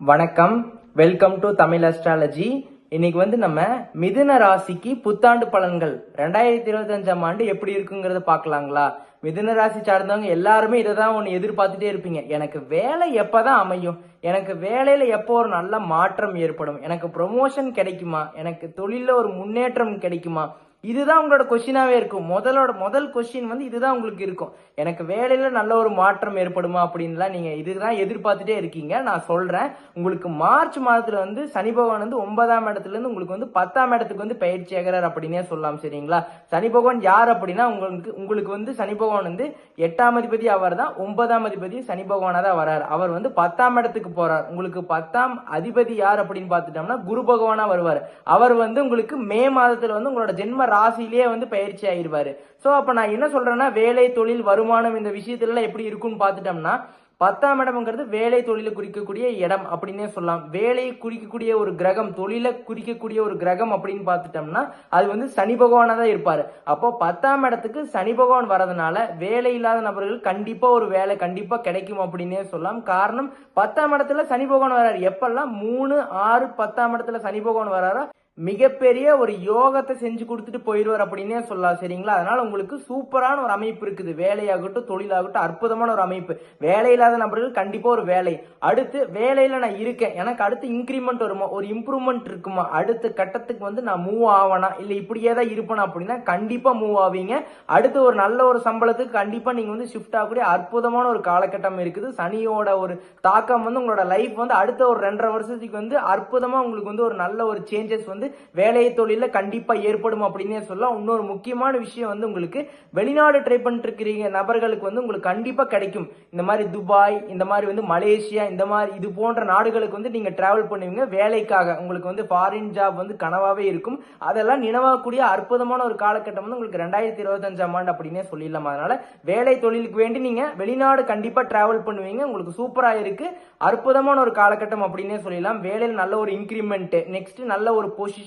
வணக்கம். Welcome to Tamil astrology இன்னைக்கு வந்து நம்ம மிதுன ராசிக்கு புத்தாண்டு பலன்கள். ரெண்டாயிரத்தி இருபத்தஞ்சாம் ஆண்டு எப்படி இருக்குங்கிறத பார்க்கலாங்களா? மிதுன ராசி சார்ந்தவங்க எல்லாருமே இதை தான் ஒன்று எதிர்பார்த்துட்டே இருப்பீங்க. எனக்கு வேலை எப்பதான் அமையும்? எனக்கு வேலையில எப்போ ஒரு நல்ல மாற்றம் ஏற்படும்? எனக்கு ப்ரொமோஷன் கிடைக்குமா? எனக்கு தொழிலில் ஒரு முன்னேற்றம் கிடைக்குமா? இதுதான் உங்களோட கொஸ்டினாவே இருக்கும். முதலோட முதல் கொஸ்டின் வந்து இதுதான் உங்களுக்கு இருக்கும். எனக்கு வேலையில நல்ல ஒரு மாற்றம் ஏற்படுமா அப்படின்லாம் நீங்க இதுதான் எதிர்பார்த்துட்டே இருக்கீங்க. நான் சொல்றேன். உங்களுக்கு மார்ச் மாதத்துல வந்து சனி பகவான் வந்து ஒன்பதாம் இடத்துல இருந்து உங்களுக்கு வந்து பத்தாம் இடத்துக்கு வந்து பயிற்சி ஆகிறார் அப்படின்னே சொல்லலாம் சரிங்களா? சனி பகவான் யார் அப்படின்னா உங்களுக்கு உங்களுக்கு வந்து சனி பகவான் வந்து எட்டாம் அதிபதி அவர் தான். ஒன்பதாம் அதிபதி சனி பகவானா தான் வரார். அவர் வந்து பத்தாம் இடத்துக்கு போறார். உங்களுக்கு பத்தாம் அதிபதி யார் அப்படின்னு பார்த்துட்டோம்னா குரு பகவானா வருவார். அவர் வந்து உங்களுக்கு மே மாதத்துல வந்து உங்களோட ஜென்ம ராசியிலேயே வந்து பயிற்சி ஆயிருவாரு சோ அப்ப நான் என்ன சொல்றேன்னா வேலை தொழில் வருமானம் இந்த விஷயத்துல எல்லாம் எப்படி இருக்கும்னு பார்த்துட்டோம்னா பத்தாம் இடம்ங்கிறது வேலை தொழிலை குறிக்கக்கூடிய இடம் அப்படின்னே சொல்லலாம். வேலையை குறிக்கக்கூடிய ஒரு கிரகம் தொழிலை குறிக்கக்கூடிய ஒரு கிரகம் அப்படின்னு பார்த்துட்டோம்னா அது வந்து சனி பகவானாக தான் இருப்பார். அப்போ பத்தாம் இடத்துக்கு சனி பகவான் வரதுனால வேலை இல்லாத நபர்கள் கண்டிப்பாக ஒரு வேலை கண்டிப்பாக கிடைக்கும் அப்படின்னே சொல்லலாம். காரணம் பத்தாம் இடத்துல சனி பகவான் வராரு எப்பெல்லாம் மூணு ஆறு பத்தாம் இடத்துல சனி பகவான் வராரோ மிகப்பெரிய ஒரு யோகத்தை செஞ்சு கொடுத்துட்டு போயிடுவார் அப்படின்னே சொல்லலாம் சரிங்களா? அதனால உங்களுக்கு சூப்பரான ஒரு அமைப்பு இருக்குது. வேலையாகட்டும் தொழிலாகட்டும் அற்புதமான ஒரு அமைப்பு. வேலை இல்லாத நபர்கள் கண்டிப்பா ஒரு வேலை. அடுத்து வேலையில நான் இருக்கேன். எனக்கு அடுத்து இன்க்ரிமெண்ட் வருமா? ஒரு இம்ப்ரூவ்மெண்ட் இருக்குமா? அடுத்த கட்டத்துக்கு வந்து நான் மூவ் ஆவனா? இல்ல இப்படியே தான் இருப்பேனா அப்படின்னா கண்டிப்பா மூவ் ஆவீங்க. அடுத்து ஒரு நல்ல ஒரு சம்பளத்துக்கு கண்டிப்பா நீங்க வந்து ஷிஃப்ட் ஆகக்கூடிய அற்புதமான ஒரு காலகட்டம் இருக்குது. சனியோட ஒரு தாக்கம் வந்து உங்களோட லைஃப் வந்து அடுத்த ஒரு ரெண்டரை வருஷத்துக்கு வந்து அற்புதமா உங்களுக்கு வந்து ஒரு நல்ல ஒரு சேஞ்சஸ் வந்து வேலை தொழிலில் கண்டிப்பாக ஏற்படும் அப்படின்னே சொல்லலாம். இன்னொரு முக்கியமான விஷயம் வந்து உங்களுக்கு வெளிநாடு ட்ரை பண்ணிட்டு இருக்கிறீங்க நபர்களுக்கு வந்து உங்களுக்கு கண்டிப்பாக கிடைக்கும். இந்த மாதிரி துபாய் இந்த மாதிரி வந்து மலேசியா இந்த மாதிரி இது போன்ற நாடுகளுக்கு வந்து நீங்கள் டிராவல் பண்ணுவீங்க. வேலைக்காக உங்களுக்கு வந்து ஃபாரின் ஜாப் வந்து கனவாகவே இருக்கும். அதெல்லாம் நினைவாகக்கூடிய அற்புதமான ஒரு காலகட்டம் வந்து உங்களுக்கு ரெண்டாயிரத்தி இருபத்தஞ்சாம் ஆண்டு அப்படின்னே சொல்லிடலாம். அதனால வேலை தொழிலுக்கு வேண்டி நீங்க வெளிநாடு கண்டிப்பா டிராவல் பண்ணுவீங்க. உங்களுக்கு சூப்பரா இருக்கு. அற்புதமான ஒரு காலகட்டம் அப்படின்னே சொல்லிடலாம். வேலையில் நல்ல ஒரு இன்க்ரிமெண்ட் நெக்ஸ்ட் நல்ல ஒரு பொசிஷன்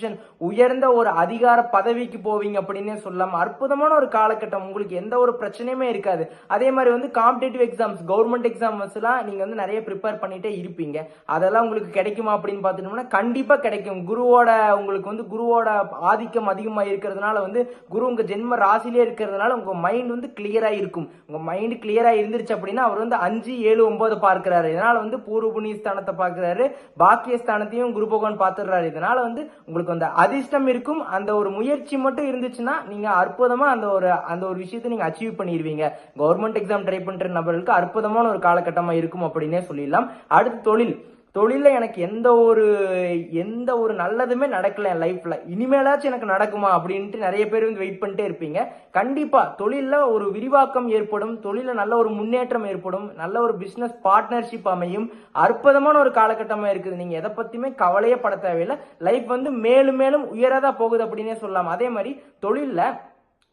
உயர்ந்த ஒரு அதிகார பதவிக்கு போவீங்க அப்படின்னே சொல்லலாம். அற்புதமான ஒரு காலகட்டம். உங்களுக்கு எந்த ஒரு பிரச்சனையுமே இருக்காது. அதே மாதிரி வந்து காம்படேட்டிவ் எக்ஸாம்ஸ் கவர்மெண்ட் எக்ஸாம்ஸ் எல்லாம் நீங்க வந்து நிறைய ப்ரிப்பேர் பண்ணிட்டே இருப்பீங்க. அதெல்லாம் உங்களுக்கு கிடைக்குமா அப்படின்னு பார்த்துட்டோம்னா கண்டிப்பா கிடைக்கும். குருவோட உங்களுக்கு வந்து குருவோட ஆதிக்கம் அதிகமாக இருக்கிறதுனால வந்து குரு உங்க ஜென்ம ராசிலே இருக்கிறதுனால உங்க மைண்ட் வந்து கிளியரா இருக்கும். உங்க மைண்ட் கிளியரா இருந்துருச்சு அப்படின்னா அவர் வந்து அஞ்சு ஏழு ஒன்பது பார்க்கிறாரு. இதனால வந்து பூர்வ புண்ணிய ஸ்தானத்தை பார்க்கிறாரு. பாக்கிய ஸ்தானத்தையும் குரு பகவான் பார்த்துடுறாரு. இதனால வந்து உங்களுக்கு அந்த அதிர்ஷ்டம் இருக்கும் அந்த ஒரு முயற்சி மட்டும் இருந்துச்சுன்னா நீங்க அற்புதமா அந்த ஒரு அந்த ஒரு விஷயத்தை நீங்க அச்சீவ் பண்ணிடுவீங்க. கவர்மெண்ட் எக்ஸாம் ட்ரை பண்ற நபர்களுக்கு அற்புதமான ஒரு காலகட்டமா இருக்கும் அப்படின்னே சொல்லிடலாம். அடுத்து தொழில். தொழிலில் எனக்கு எந்த ஒரு எந்த ஒரு நல்லதுமே நடக்கல என் லைஃப்பில் இனிமேலாச்சும் எனக்கு நடக்குமா அப்படின்ட்டு நிறைய பேர் வந்து வெயிட் பண்ணிட்டே இருப்பீங்க. கண்டிப்பாக தொழிலில் ஒரு விரிவாக்கம் ஏற்படும் தொழிலில் நல்ல ஒரு முன்னேற்றம் ஏற்படும் நல்ல ஒரு பிஸ்னஸ் பார்ட்னர்ஷிப் அமையும் அற்புதமான ஒரு காலகட்டமாக இருக்குது. நீங்கள் எதை பற்றியுமே கவலையே பட தேவையில்லை. லைஃப் வந்து மேலும் மேலும் உயரதா போகுது அப்படின்னே சொல்லலாம். அதே மாதிரி தொழிலில்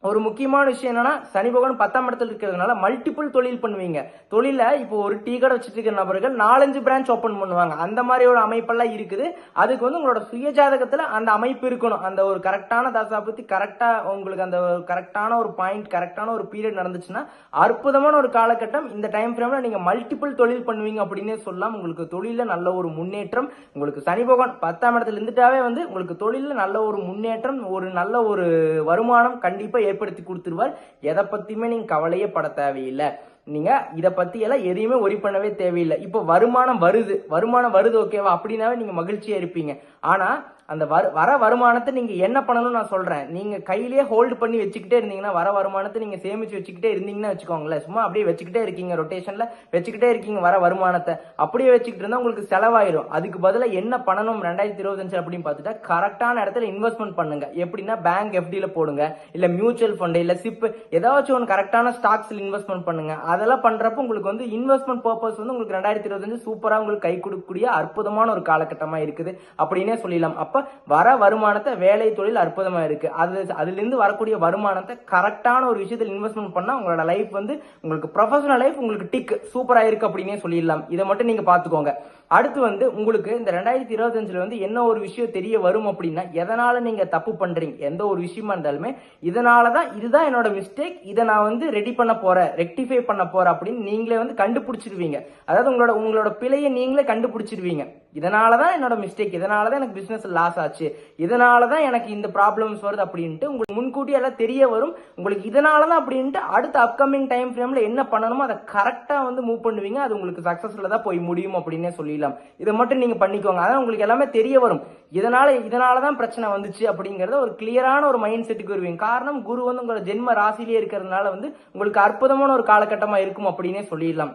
ஒரு முக்கியமான விஷயம் என்னன்னா சனி பகவான் பத்தாம் இடத்துல இருக்கிறதுனால மல்டிபிள் தொழில் பண்ணுவீங்க. தொழில இப்போ ஒரு டீ கடை வச்சுட்டு இருக்கிற நபர்கள் நாலஞ்சு பிரான்ச் ஓப்பன் பண்ணுவாங்க. அந்த மாதிரி ஒரு அமைப்பெல்லாம் இருக்குது. அதுக்கு வந்து உங்களோட சுயஜாதகத்துல அந்த அமைப்பு இருக்கணும். அந்த ஒரு கரெக்டான தசாபத்தி கரெக்டா உங்களுக்கு அந்த கரெக்டான ஒரு பாயிண்ட் கரெக்டான ஒரு பீரியட் நடந்துச்சுன்னா அற்புதமான ஒரு காலகட்டம். இந்த டைம் ஃப்ரேம்ல நீங்க மல்டிபிள் தொழில் பண்ணுவீங்க அப்படின்னே சொல்லலாம். உங்களுக்கு தொழில நல்ல ஒரு முன்னேற்றம். உங்களுக்கு சனி பகவான் பத்தாம் இடத்துல இருந்துட்டாவே வந்து உங்களுக்கு தொழில நல்ல ஒரு முன்னேற்றம் ஒரு நல்ல ஒரு வருமானம் கண்டிப்பா ஏற்படுத்தி கொடுத்துருவார். எதை பத்தியுமே நீங்க கவலையே பட தேவையில்லை. நீங்க இதை பத்தி எல்லாம் எதையுமே ஒரி பண்ணவே தேவையில்லை. இப்போ வருமானம் வருது. வருமானம் வருது ஓகேவா அப்படின்னாவே நீங்க மகிழ்ச்சியா இருப்பீங்க. ஆனா அந்த வர வர வருமானத்தை நீங்க என்ன பண்ணணும்னு நான் சொல்றேன். நீங்க கையிலேயே ஹோல்டு பண்ணி வச்சுக்கிட்டே இருந்தீங்கன்னா வர வருமானத்தை நீங்க சேமிச்சு வச்சுக்கிட்டே இருந்தீங்கன்னா வச்சுக்கோங்களேன். சும்மா அப்படியே வச்சுக்கிட்டே இருக்கீங்க ரொட்டேஷன்ல வச்சுக்கிட்டே இருக்கீங்க வர வருமானத்தை. அப்படியே வச்சுக்கிட்டு இருந்தா உங்களுக்கு செலவாயிரும். அதுக்கு பதிலாக என்ன பண்ணணும் ரெண்டாயிரத்தி இருபத்தஞ்சு அப்படின்னு பார்த்துட்டா கரெக்டான இடத்துல இன்வெஸ்ட்மெண்ட் பண்ணுங்க. எப்படின்னா பேங்க் எஃப்டியில் போடுங்க. இல்ல மியூச்சுவல் ஃபண்டு இல்ல சிப்பு ஏதாச்சும் ஒன்று கரெக்டான ஸ்டாக்ஸ்ல இன்வெஸ்ட்மெண்ட் பண்ணுங்க. அதெல்லாம் பண்ணுறப்ப உங்களுக்கு வந்து இன்வெஸ்ட்மெண்ட் பர்பஸ் வந்து உங்களுக்கு ரெண்டாயிரத்தி இருபத்தஞ்சு சூப்பராக உங்களுக்கு கை கொடுக்கக்கூடிய அற்புதமான ஒரு காலகட்டமாக இருக்குது. அப்படின்னே சொல்லிடலாம். அப்போ வர வருமானத்தை வேலை தொழில் அற்புதமாக இருக்குது அது அதுலேருந்து வரக்கூடிய வருமானத்தை கரெக்டான ஒரு விஷயத்தில் இன்வெஸ்ட்மெண்ட் பண்ணால் உங்களோட லைஃப் வந்து உங்களுக்கு ப்ரொஃபஷனல் லைஃப் உங்களுக்கு டிக் சூப்பராக இருக்குது அப்படின்னே சொல்லிடலாம். இதை மட்டும் நீங்கள் பார்த்துக்கோங்க. அடுத்து வந்து உங்களுக்கு இந்த ரெண்டாயிரத்தி இருபத்தஞ்சுல வந்து என்ன ஒரு விஷயம் தெரிய வரும் அப்படின்னா எதனால நீங்க தப்பு பண்றீங்க? எந்த ஒரு விஷயமா இருந்தாலுமே இதனாலதான் இதுதான் என்னோட மிஸ்டேக் இதை நான் வந்து ரெடி பண்ண போறேன் ரெக்டிஃபை பண்ண போறேன் அப்படின்னு நீங்களே வந்து கண்டுபிடிச்சிருவீங்க. அதாவது உங்களோட உங்களோட பிழையை நீங்களே கண்டுபிடிச்சிருவீங்க. இதனால தான் என்னோட மிஸ்டேக் இதனால தான் எனக்கு பிஸ்னஸ் லாஸ் ஆச்சு. இதனால தான் எனக்கு இந்த ப்ராப்ளம்ஸ் வருது அப்படின்ட்டு உங்களுக்கு முன்கூட்டி எல்லாம் தெரிய வரும். உங்களுக்கு இதனால தான் அப்படின்ட்டு அடுத்த அப்கமிங் டைம் ஃப்ரேமில் என்ன பண்ணணுமோ அதை கரெக்டாக வந்து மூவ் பண்ணுவீங்க. அது உங்களுக்கு சக்ஸஸ்ஃபுல்லாக தான் போய் முடியும் அப்படின்னே சொல்லிடலாம். இதை மட்டும் நீங்கள் பண்ணிக்கோங்க. அதான் உங்களுக்கு எல்லாமே தெரிய வரும். இதனால இதனால தான் பிரச்சனை வந்துச்சு அப்படிங்கறத ஒரு கிளியரான ஒரு மைண்ட் செட்டுக்கு வருவீங்க. காரணம் குரு வந்து உங்களோட ஜென்ம ராசிலேயே இருக்கிறதுனால வந்து உங்களுக்கு அற்புதமான ஒரு காலகட்டமாக இருக்கும் அப்படின்னே சொல்லிடலாம்.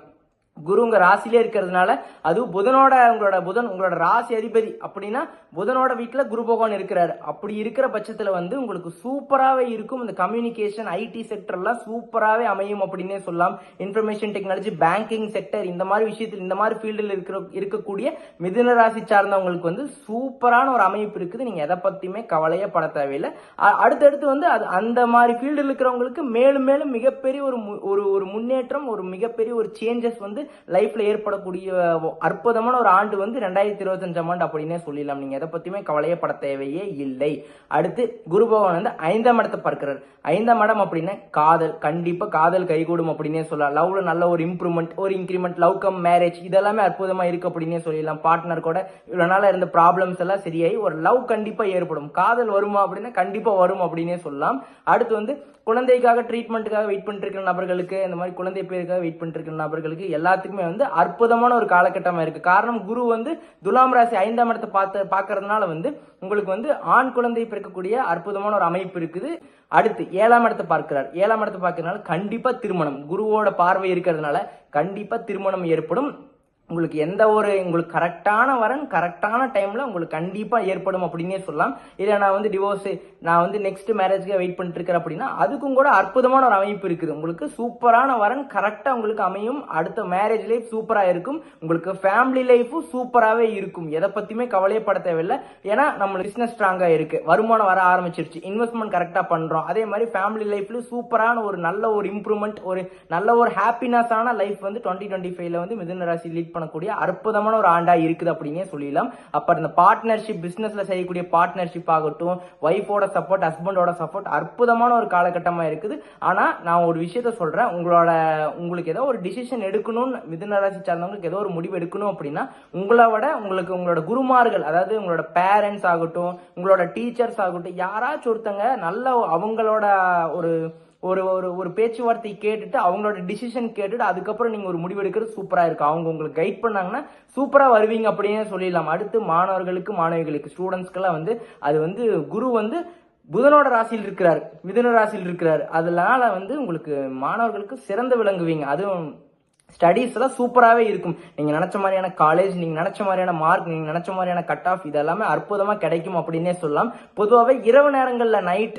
குரு உங்க ராசிலே இருக்கிறதுனால அதுவும் புதனோட உங்களோட புதன் உங்களோட ராசி அதிபதி அப்படின்னா புதனோட வீட்டில் குரு பகவான் இருக்கிறாரு. அப்படி இருக்கிற பட்சத்தில் வந்து உங்களுக்கு சூப்பராகவே இருக்கும். இந்த கம்யூனிகேஷன் ஐடி செக்டர்லாம் சூப்பராகவே அமையும் அப்படின்னே சொல்லலாம். இன்ஃபர்மேஷன் டெக்னாலஜி பேங்கிங் செக்டர் இந்த மாதிரி விஷயத்தில் இந்த மாதிரி ஃபீல்டில் இருக்கிற இருக்கக்கூடிய மிதுன ராசி சார்ந்தவங்களுக்கு வந்து சூப்பரான ஒரு அமைப்பு இருக்குது. நீங்கள் எதை பற்றியுமே கவலையே பட தேவையில்லை. அடுத்தடுத்து வந்து அது அந்த மாதிரி ஃபீல்டில் இருக்கிறவங்களுக்கு மேலும் மேலும் மிகப்பெரிய ஒரு மு- ஒரு ஒரு முன்னேற்றம் ஒரு மிகப்பெரிய ஒரு சேஞ்சஸ் வந்து லைஃப்ல ஏற்படக்கூடிய அற்புதமான ஒரு ஆண்டு வந்து ரெண்டாயிரத்தி இருபத்தஞ்சாம் ஆண்டு அப்படின்னே சொல்லிடலாம். நீங்க எதை பத்தியுமே கவலையப்பட தேவையே இல்லை. அடுத்து குரு பகவான் வந்து ஐந்தாம் இடத்தை பார்க்கிறார். ஐந்தாம் இடம் அப்படின்னா காதல். கண்டிப்பா காதல் கைகூடும் அப்படின்னே சொல்லலாம். லவ்ல நல்ல ஒரு இம்ப்ரூவ்மெண்ட் ஒரு இன்க்ரிமெண்ட் லவ் கம் மேரேஜ் இதெல்லாமே அற்புதமா இருக்கு அப்படின்னே சொல்லிடலாம். பார்ட்னர் கூட இவ்வளவு நாளா இருந்த ப்ராப்ளம்ஸ் எல்லாம் சரியாயி ஒரு லவ் கண்டிப்பா ஏற்படும். காதல் வருமா அப்படின்னா கண்டிப்பா வரும் அப்படின்னே சொல்லலாம். அடுத்து வந்து குழந்தைக்காக ட்ரீட்மெண்ட்டுக்காக வெயிட் பண்ணிட்டு இருக்கிற நபர்களுக்கு இந்த மாதிரி குழந்தை பேருக்காக வெயிட் பண்ணிட்டு இருக்கிற நபர்களுக்கு எல்லாத்துக்குமே வந்து அற்புதமான ஒரு காலகட்டமாக இருக்குது காரணம் குரு வந்து துலாம் ராசி ஐந்தாம் இடத்தை பார்த்து பார்க்கறதுனால வந்து உங்களுக்கு வந்து ஆண் குழந்தை பிறக்கக்கூடிய அற்புதமான ஒரு அமைப்பு இருக்குது. அடுத்து ஏழாம் இடத்தை பார்க்கிறார். ஏழாம் இடத்தை பார்க்கறதுனால கண்டிப்பாக திருமணம். குருவோட பார்வை இருக்கிறதுனால கண்டிப்பாக திருமணம் ஏற்படும். உங்களுக்கு எந்த ஒரு உங்களுக்கு கரெக்டான வரன் கரெக்டான டைம்ல உங்களுக்கு கண்டிப்பா ஏற்படும் அப்படின்னே சொல்லலாம். இல்ல நான் வந்து டிவோர்ஸ் நான் வந்து நெக்ஸ்ட் மேரேஜ்க்கு வெயிட் பண்ணிட்டு இருக்கிறேன் அப்படின்னா அதுக்கும் கூட அற்புதமான ஒரு அமைப்பு இருக்குது. உங்களுக்கு சூப்பரான வரன் கரெக்டாக உங்களுக்கு அமையும். அடுத்த மேரேஜ் லைஃப் சூப்பராக இருக்கும். உங்களுக்கு ஃபேமிலி லைஃபும் சூப்பராகவே இருக்கும். எதை பற்றியுமே கவலையப்பட தேவையில்லை. ஏன்னா நம்ம பிஸ்னஸ் ஸ்ட்ராங்காக இருக்கு. வருமானம் வர ஆரம்பிச்சிருச்சு. இன்வெஸ்ட்மெண்ட் கரெக்டாக பண்ணுறோம் அதே மாதிரி ஃபேமிலி லைஃப்ல சூப்பரான ஒரு நல்ல ஒரு இம்ப்ரூவ்மெண்ட் ஒரு நல்ல ஒரு ஹாப்பினஸான லைஃப் வந்து டுவெண்ட்டி டுவெண்ட்டி ஃபைவ்ல வந்து மிதுன ராசி லீட் பண்ணக்கூடிய அற்புதமான ஒரு ஆண்டாக இருக்குது அப்படின்னே சொல்லிடலாம். அப்போ இந்த பார்ட்னர்ஷிப் பிஸ்னஸில் செய்யக்கூடிய பார்ட்னர்ஷிப் ஆகட்டும் ஒய்ஃபோட சப்போர்ட் ஹஸ்பண்டோட சப்போர்ட் அற்புதமான ஒரு காலகட்டமாக இருக்குது. ஆனால் நான் ஒரு விஷயத்த சொல்கிறேன் உங்களோட உங்களுக்கு ஏதோ ஒரு டிசிஷன் எடுக்கணும்னு மிதுன ராசி சார்ந்தவங்களுக்கு ஏதோ ஒரு முடிவு எடுக்கணும் அப்படின்னா உங்களை விட உங்களுக்கு உங்களோட குருமார்கள் அதாவது உங்களோட பேரண்ட்ஸ் ஆகட்டும் உங்களோட டீச்சர்ஸ் ஆகட்டும் யாராச்சும் ஒருத்தங்க நல்ல அவங்களோட ஒரு ஒரு ஒரு ஒரு பேச்சுவார்த்தை கேட்டுட்டு அவங்களோட டிசிஷன் கேட்டுட்டு அதுக்கப்புறம் நீங்கள் ஒரு முடிவு எடுக்கிறது சூப்பராக இருக்கும். அவங்க உங்களுக்கு கைட் பண்ணாங்கன்னா சூப்பராக வருவீங்க அப்படின்னே சொல்லிடலாம். அடுத்து மாணவர்களுக்கு மாணவிகளுக்கு ஸ்டூடெண்ட்ஸ்க்கெல்லாம் வந்து அது வந்து குரு வந்து புதனோட ராசியில் இருக்கிறார் மிதுன ராசியில் இருக்கிறார். அதனால வந்து உங்களுக்கு மாணவர்களுக்கு சிறந்து விளங்குவீங்க. அதுவும் ஸ்டடீஸ் எல்லாம் சூப்பராகவே இருக்கும். நீங்கள் நினச்ச மாதிரியான காலேஜ் நீங்கள் நினச்ச மாதிரியான மார்க் நீங்கள் நினச்ச மாதிரியான கட் ஆஃப் இதெல்லாமே அற்புதமாக கிடைக்கும் அப்படின்னே சொல்லலாம். பொதுவாகவே இரவு நேரங்களில் நைட்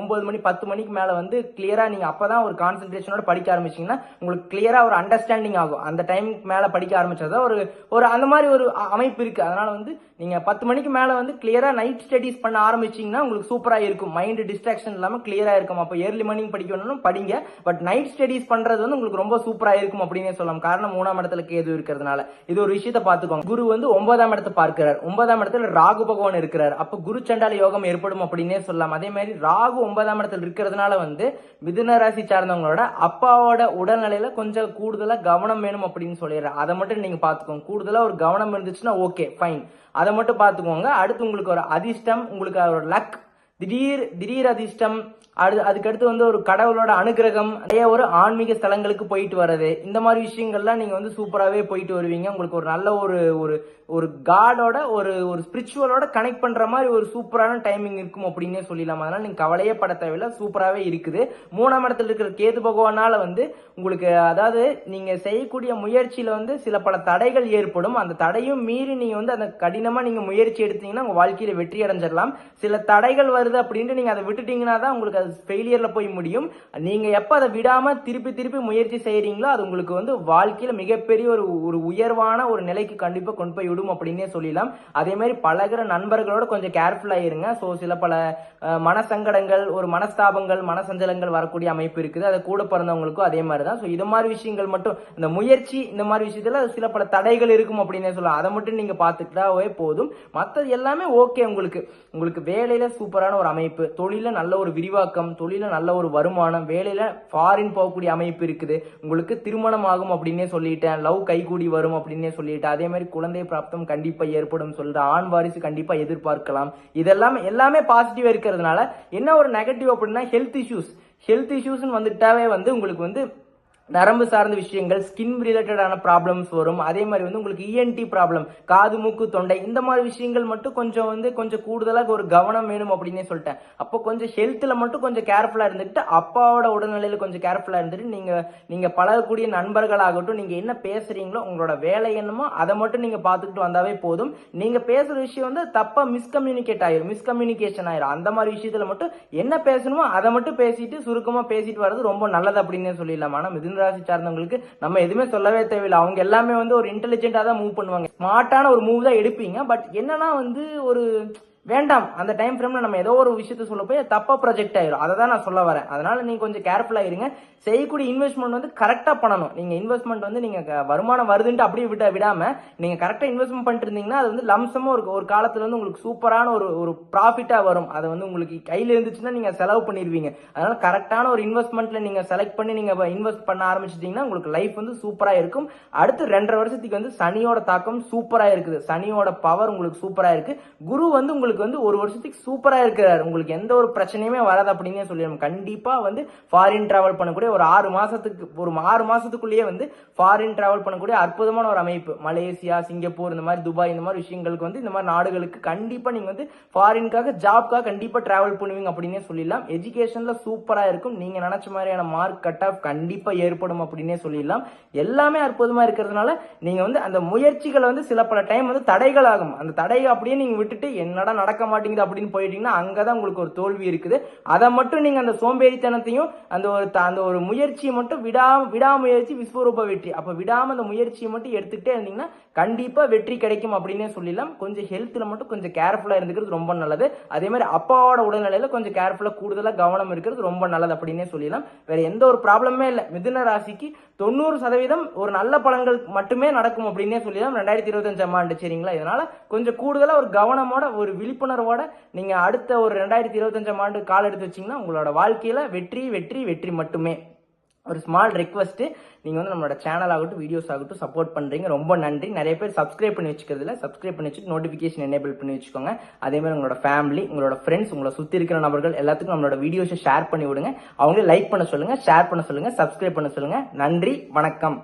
ஒம்பது மணி பத்து மணிக்கு மேலே வந்து க்ளியராக நீங்கள் அப்போ தான் ஒரு கான்சன்ட்ரேஷனோட படிக்க ஆரம்பிச்சிங்கன்னா உங்களுக்கு கிளியராக ஒரு அண்டர்ஸ்டாண்டிங் ஆகும். அந்த டைமுக்கு மேலே படிக்க ஆரம்பிச்சதா ஒரு ஒரு அந்த மாதிரி ஒரு அமைப்பு இருக்குது அதனால் வந்து நீங்கள் பத்து மணிக்கு மேலே வந்து கிளியராக நைட் ஸ்டடீஸ் பண்ண ஆரம்பிச்சிங்கன்னா உங்களுக்கு சூப்பராக இருக்கும். மைண்டு டிஸ்ட்ராக்ஷன் இல்லாமல் கிளியராக இருக்கும். அப்போ ஏர்லி மார்னிங் படிக்கணும்னு படிங்க. பட் நைட் ஸ்டடீஸ் பண்ணுறது வந்து உங்களுக்கு ரொம்ப சூப்பராக இருக்கும் அப்படின்னே சொல்லலாம். காரணம் மூணாம் இடத்துல கேது இருக்கிறதுனால. இது ஒரு விஷயத்தை பார்த்துக்கோங்க. குரு வந்து ஒன்பதாம் இடத்தை பார்க்கிறார். ஒன்பதாம் இடத்துல ராகு பகவான் இருக்கிறார். அப்ப குரு சண்டால யோகம் ஏற்படும் அப்படின்னே சொல்லலாம். அதே மாதிரி ராகு ஒன்பதாம் இடத்துல இருக்கிறதுனால வந்து மிதுன ராசி சார்ந்தவங்களோட அப்பாவோட உடல்நிலையில கொஞ்சம் கூடுதலா கவனம் வேணும் அப்படின்னு சொல்லிடுறேன் அதை மட்டும் நீங்க பாத்துக்கோங்க கூடுதலா ஒரு கவனம் இருந்துச்சுன்னா ஓகே ஃபைன் அதை மட்டும் பாத்துக்கோங்க அடுத்து உங்களுக்கு ஒரு அதிர்ஷ்டம் உங்களுக்கு ஒரு லக் திடீர் திடீர் அதிர்ஷ்டம் அது அதுக்கடுத்து வந்து ஒரு கடவுளோட அனுகிரகம் நிறைய ஒரு ஆன்மீக ஸ்தலங்களுக்கு போயிட்டு வர்றது. இந்த மாதிரி விஷயங்கள்லாம் நீங்கள் வந்து சூப்பராகவே போயிட்டு வருவீங்க. உங்களுக்கு ஒரு நல்ல ஒரு ஒரு ஒரு காடோட ஒரு ஒரு ஸ்பிரிச்சுவலோட கனெக்ட் பண்ணுற மாதிரி ஒரு சூப்பரான டைமிங் இருக்கும் அப்படின்னே சொல்லிடலாம். அதனால் நீங்கள் கவலையே பட தேவையில்லை. சூப்பராகவே இருக்குது. மூணாம் இடத்துல இருக்கிற கேது பகவானால் வந்து உங்களுக்கு அதாவது நீங்கள் செய்யக்கூடிய முயற்சியில் வந்து சில பல தடைகள் ஏற்படும். அந்த தடையும் மீறி நீங்கள் வந்து அந்த கடினமாக நீங்கள் முயற்சி எடுத்தீங்கன்னா உங்கள் வாழ்க்கையில் வெற்றி அடைஞ்சிடலாம். சில தடைகள் வருது அப்படின்ட்டு நீங்கள் அதை விட்டுட்டீங்கன்னா தான் உங்களுக்கு அது ஃபெயிலியரில் போய் முடியும். நீங்கள் எப்போ அதை விடாமல் திருப்பி திருப்பி முயற்சி செய்கிறீங்களோ அது உங்களுக்கு வந்து வாழ்க்கையில் மிகப்பெரிய ஒரு ஒரு உயர்வான ஒரு நிலைக்கு கண்டிப்பாக கொண்டு போய் விடும் அப்படின்னே சொல்லலாம் அதே மாதிரி பழகுற நண்பர்களோட கொஞ்சம் கேர்ஃபுல்லாக இருங்க. ஸோ சில பல மனசங்கடங்கள் ஒரு மனஸ்தாபங்கள் மனசஞ்சலங்கள் வரக்கூடிய அமைப்பு இருக்குது. அதை கூட பிறந்தவங்களுக்கும் அதே மாதிரி தான் ஸோ இது மாதிரி விஷயங்கள் மட்டும் இந்த முயற்சி இந்த மாதிரி விஷயத்தில் சில பல தடைகள் இருக்கும் அப்படின்னே சொல்லலாம். அதை மட்டும் நீங்கள் பார்த்துக்கிட்டாவே போதும். மற்றது எல்லாமே ஓகே உங்களுக்கு. உங்களுக்கு வேலையில் சூப்பரான ஒரு அமைப்பு தொழில நல்ல ஒரு விரிவாக்கம் தொழிலில் தொழில நல்ல ஒரு வருமானம் வேலையில ஃபாரின் போகக்கூடிய அமைப்பு இருக்குது. உங்களுக்கு திருமணம் ஆகும் அப்படின்னே சொல்லிட்டேன் லவ் கைகூடி வரும் அப்படின்னே சொல்லிட்டேன். அதே மாதிரி குழந்தை பிராப்தம் கண்டிப்பா ஏற்படும் சொல்கிற ஆண் வாரிசு கண்டிப்பா எதிர்பார்க்கலாம். இதெல்லாம் எல்லாமே பாசிட்டிவா இருக்கிறதுனால என்ன ஒரு நெகட்டிவ் அப்படின்னா ஹெல்த் இஷ்யூஸ் ஹெல்த் இஷ்யூஸ்னு வந்துட்டாவே வந்து உங்களுக்கு வந்து நரம்பு சார்ந்த விஷயங்கள் ஸ்கின் ரிலேட்டடான ப்ராப்ளம்ஸ் வரும். அதே மாதிரி வந்து உங்களுக்கு இஎன்டி ப்ராப்ளம் காது மூக்கு தொண்டை இந்த மாதிரி விஷயங்கள் மட்டும் கொஞ்சம் வந்து கொஞ்சம் கூடுதலாக ஒரு கவனம் வேணும் அப்படின்னே சொல்லிட்டேன். அப்போ கொஞ்சம் ஹெல்த்தில் மட்டும் கொஞ்சம் கேர்ஃபுல்லாக இருந்துட்டு அப்பாவோட உடல்நிலையில் கொஞ்சம் கேர்ஃபுல்லாக இருந்துட்டு நீங்கள் நீங்கள் பழகக்கூடிய நண்பர்களாகட்டும் நீங்கள் என்ன பேசுகிறீங்களோ உங்களோட வேலை என்னமோ அதை மட்டும் நீங்கள் பார்த்துக்கிட்டு வந்தாவே போதும். நீங்கள் பேசுகிற விஷயம் வந்து தப்பாக மிஸ்கம்யூனிகேட் ஆயிரும். மிஸ்கம்யூனிகேஷன் ஆயிரும். அந்த மாதிரி விஷயத்தில் மட்டும் என்ன பேசணுமோ அதை மட்டும் பேசிட்டு சுருக்கமாக பேசிட்டு வர்றது ரொம்ப நல்லது அப்படின்னே சொல்லிடலாம்? ஆனால் ராசி சார்ந்தவங்களுக்கு நம்ம எதுவுமே சொல்லவே தேவையில்லை. அவங்க எல்லாமே வந்து ஒரு இன்டெலிஜென்ட்டாக தான் மூவ் பண்ணுவாங்க. ஸ்மார்ட்டான ஒரு மூவ் தான் எடுப்பீங்க. பட் என்னன்னா வந்து ஒரு வேண்டாம் அந்த டைம் ஃப்ரேம்ல நம்ம ஏதோ ஒரு விஷயத்த சொல்ல போய் தப்பா ப்ரொஜெக்ட் ஆயிரும். அதை தான் நான் சொல்ல வரேன். அதனால நீங்க கொஞ்சம் கேர்ஃபுல்லா இருங்க. செய்யக்கூடிய இன்வெஸ்ட்மெண்ட் வந்து கரெக்டா பண்ணணும். நீங்க இன்வெஸ்ட்மெண்ட் வந்து நீங்க வருமானம் வருதுன்ட்டு அப்படியே விட விடாம நீங்க கரெக்டா இன்வெஸ்ட்மெண்ட் பண்ணிட்டு இருந்தீங்கன்னா அது வந்து லம்சமா ஒரு ஒரு காலத்துல வந்து உங்களுக்கு சூப்பரான ஒரு ஒரு ப்ராஃபிட்டா வரும். அதை வந்து உங்களுக்கு கையில இருந்துச்சுன்னா நீங்க செலவு பண்ணிடுவீங்க அதனால கரெக்டான ஒரு இன்வெஸ்ட்மெண்ட்ல நீங்க செலக்ட் பண்ணி நீங்க இன்வெஸ்ட் பண்ண ஆரம்பிச்சிட்டீங்கன்னா உங்களுக்கு லைஃப் வந்து சூப்பரா இருக்கும். அடுத்து ரெண்டரை வருஷத்துக்கு வந்து சனியோட தாக்கம் சூப்பரா இருக்குது. சனியோட பவர் உங்களுக்கு சூப்பரா இருக்கு. குரு வந்து உங்களுக்கு வந்து ஒரு வருஷத்துக்கு சூப்பராக இருக்கிறார். உங்களுக்கு எந்த ஒரு பிரச்சனையுமே வராது அப்படின்னே சொல்லிடும் கண்டிப்பாக வந்து ஃபாரின் ட்ராவல் பண்ணக்கூடிய ஒரு ஆறு மாதத்துக்கு ஒரு ஆறு மாதத்துக்குள்ளேயே வந்து ஃபாரின் ட்ராவல் பண்ணக்கூடிய அற்புதமான ஒரு அமைப்பு. மலேசியா சிங்கப்பூர் இந்த மாதிரி துபாய் இந்த மாதிரி விஷயங்களுக்கு வந்து இந்த மாதிரி நாடுகளுக்கு கண்டிப்பாக நீங்கள் வந்து ஃபாரின்காக ஜாப்காக கண்டிப்பாக ட்ராவல் பண்ணுவீங்க அப்படின்னே சொல்லிடலாம். எஜுகேஷனில் சூப்பராக இருக்கும். நீங்கள் நினச்ச மாதிரியான மார்க் கட் ஆஃப் கண்டிப்பாக ஏற்படும் அப்படின்னே சொல்லிடலாம். எல்லாமே அற்புதமாக இருக்கிறதுனால நீங்கள் வந்து அந்த முயற்சிகளை வந்து சில பல டைம் வந்து தடைகளாகும். அந்த தடையை அப்படியே நீங்கள் விட்டுட்டு என்னடா நடக்க மாட்டேங்குது அப்படின்னு போயிட்டீங்கன்னா அங்கதான் உங்களுக்கு ஒரு தோல்வி இருக்குது. அதை மட்டும் நீங்கள் அந்த சோம்பேறித்தனத்தையும் அந்த ஒரு அந்த ஒரு முயற்சியை மட்டும் விடாம விடாமுயற்சி விஸ்வரூப வெற்றி. அப்போ விடாமல் அந்த முயற்சியை மட்டும் எடுத்துக்கிட்டே இருந்தீங்கன்னா கண்டிப்பாக வெற்றி கிடைக்கும் அப்படின்னே சொல்லிடலாம். கொஞ்சம் ஹெல்த்தில் மட்டும் கொஞ்சம் கேர்ஃபுல்லாக இருந்துக்கிறது ரொம்ப நல்லது. அதே மாதிரி அப்பாவோட உடல்நிலையில் கொஞ்சம் கேர்ஃபுல்லாக கூடுதலாக கவனம் இருக்கிறது ரொம்ப நல்லது அப்படின்னே சொல்லிடலாம். வேறு எந்த ஒரு ப்ராப்ளமே இல்லை. மிதுன ராசிக்கு தொண்ணூறு சதவீதம் ஒரு நல்ல பலன்கள் மட்டுமே நடக்கும் அப்படின்னே சொல்லி தான் ரெண்டாயிரத்தி இருபத்தஞ்சாம் ஆண்டு சரிங்களா? இதனால கொஞ்சம் கூடுதலாக ஒரு கவனமோட ஒரு விழிப்புணர்வோட நீங்க அடுத்த ஒரு ரெண்டாயிரத்தி இருபத்தஞ்சாம் ஆண்டு கால் எடுத்து வச்சீங்கன்னா உங்களோட வாழ்க்கையில வெற்றி வெற்றி வெற்றி மட்டுமே. ஒரு ஸ்மால் ரெக்வஸ்ட்டு நீங்கள் வந்து நம்மளோட சேனல் ஆகட்டும் வீடியோஸ் ஆகட்டும் சப்போர்ட் பண்ணுறீங்க ரொம்ப நன்றி. நிறைய பேர் சப்ஸ்கிரைப் பண்ணி வச்சுக்கிறதுல சப்ஸ்கிரைப் பண்ணி வச்சுட்டு நோட்டிஃபிகேஷன் எனேபிள் பண்ணி வச்சுக்கோங்க. அதேமாதிரி உங்களோட ஃபேமிலி உங்களோட ஃப்ரெண்ட்ஸ் உங்களை சுற்றி இருக்கிற நபர்கள் எல்லாத்துக்கும் நம்மளோட வீடியோஸை ஷேர் பண்ணி விடுங்க. அவங்களே லைக் பண்ண சொல்லுங்கள் ஷேர் பண்ண சொல்லுங்கள் சப்ஸ்கிரைப் பண்ண சொல்லுங்கள் நன்றி வணக்கம்.